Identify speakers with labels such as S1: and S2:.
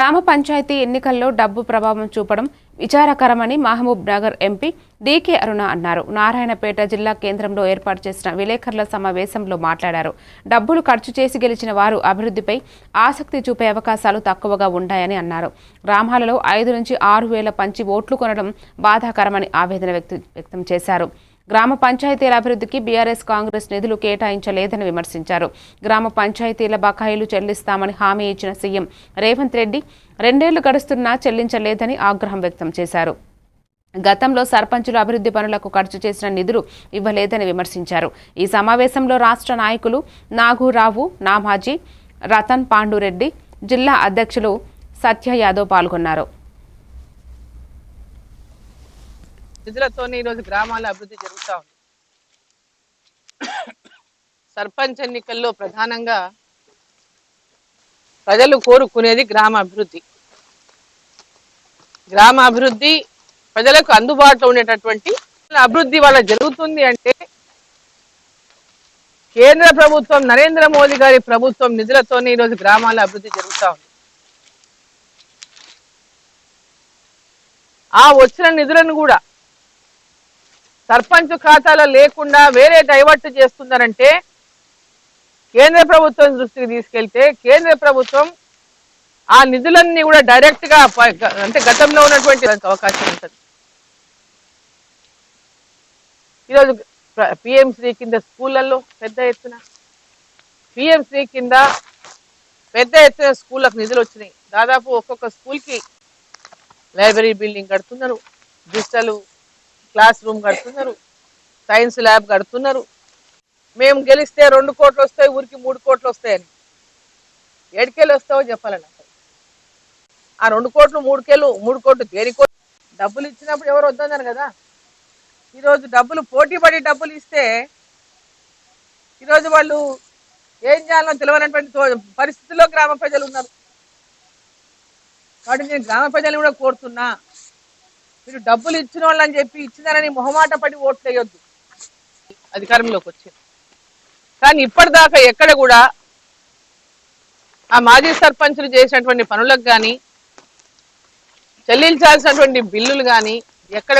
S1: గ్రామ పంచాయతీ ఎన్నికల్లో డబ్బు ప్రభావం చూపడం విచారకరమని Mahabubnagar MP D K Aruna అన్నారు. నారాయణపేట జిల్లా కేంద్రంలో ఏర్పాటు చేసిన విలేకరుల సమావేశంలో మాట్లాడారు. డబ్బులు ఖర్చు చేసి గెలిచిన వారు అభివృద్ధిపై ఆసక్తి చూపే అవకాశాలు తక్కువగా ఉంటాయని అన్నారు. గ్రామాలలో ఐదు నుంచి ఆరు వేల పంచి ఓట్లు కొనడం బాధాకరమని ఆవేదన వ్యక్తి- వ్యక్తం చేశారు. గ్రామ పంచాయతీల అభివృద్ధికి బీఆర్ఎస్ కాంగ్రెస్ నిధులు కేటాయించలేదని విమర్శించారు. గ్రామ పంచాయతీల బకాయిలు చెల్లిస్తామని హామీ ఇచ్చిన సీఎం రేవంత్ రెడ్డి రెండేళ్ళు గడుస్తున్నా చెల్లించలేదని ఆగ్రహం వ్యక్తం చేశారు. గతంలో సర్పంచులు అభివృద్ధి పనులకు ఖర్చు చేసిన నిధులు ఇవ్వలేదని విమర్శించారు. ఈ సమావేశంలో రాష్ట్ర నాయకులు నాగూరావు నామాజీ రతన్ పాండురెడ్డి జిల్లా అధ్యక్షులు సత్య యాదవ్ పాల్గొన్నారు.
S2: నిధులతోనే ఈరోజు గ్రామాల అభివృద్ధి జరుగుతూ ఉంది. సర్పంచ్ ఎన్నికల్లో ప్రధానంగా ప్రజలు కోరుకునేది గ్రామ అభివృద్ధి. గ్రామ అభివృద్ధి ప్రజలకు అందుబాటులో ఉండేటటువంటి అభివృద్ధి వాళ్ళ జరుగుతుంది అంటే కేంద్ర ప్రభుత్వం నరేంద్ర మోదీ గారి ప్రభుత్వం నిధులతోనే ఈరోజు గ్రామాల అభివృద్ధి జరుగుతూ ఉంది. ఆ వచ్చిన నిధులను కూడా సర్పంచ్ ఖాతాలో లేకుండా వేరే డైవర్ట్ చేస్తున్నారంటే కేంద్ర ప్రభుత్వం దృష్టికి తీసుకెళ్తే కేంద్ర ప్రభుత్వం ఆ నిధులన్నీ కూడా డైరెక్ట్గా అంటే గతంలో ఉన్నటువంటి అవకాశం ఉంటుంది. ఈరోజు పిఎంశ్రీ కింద స్కూళ్ళల్లో పెద్ద ఎత్తున పిఎంశ్రీ కింద పెద్ద ఎత్తున స్కూళ్ళకు నిధులు వచ్చినాయి. దాదాపు ఒక్కొక్క స్కూల్కి లైబ్రరీ బిల్డింగ్ కడుతున్నారు. డిజిటల్ క్లాస్ రూమ్ కడుతున్నారు సైన్స్ ల్యాబ్ కడుతున్నారు. మేము గెలిస్తే రెండు కోట్లు వస్తాయి ఊరికి మూడు కోట్లు వస్తాయని. ఏడుకేళ్ళు వస్తావో చెప్పాలని ఆ రెండు కోట్లు మూడు కేళ్ళు మూడు కోట్లు దేని కోట్లు డబ్బులు ఇచ్చినప్పుడు ఎవరు వద్దన్నారు కదా? ఈరోజు డబ్బులు పోటీ పడి డబ్బులు ఇస్తే ఈరోజు వాళ్ళు ఏం చేయాలో తెలియనటువంటి పరిస్థితుల్లో గ్రామ ప్రజలు ఉన్నారు. కాబట్టి నేను గ్రామ ప్రజలు కూడా కోరుతున్నా. మీరు డబ్బులు ఇచ్చిన వాళ్ళు అని చెప్పి ఇచ్చినారని మొహమాట పడి ఓట్లు వేయొద్దు అధికారంలోకి వచ్చింది. కానీ ఇప్పటిదాకా ఎక్కడ కూడా ఆ మాజీ సర్పంచులు చేసినటువంటి పనులకు కానీ చెల్లించాల్సినటువంటి బిల్లులు కానీ ఎక్కడ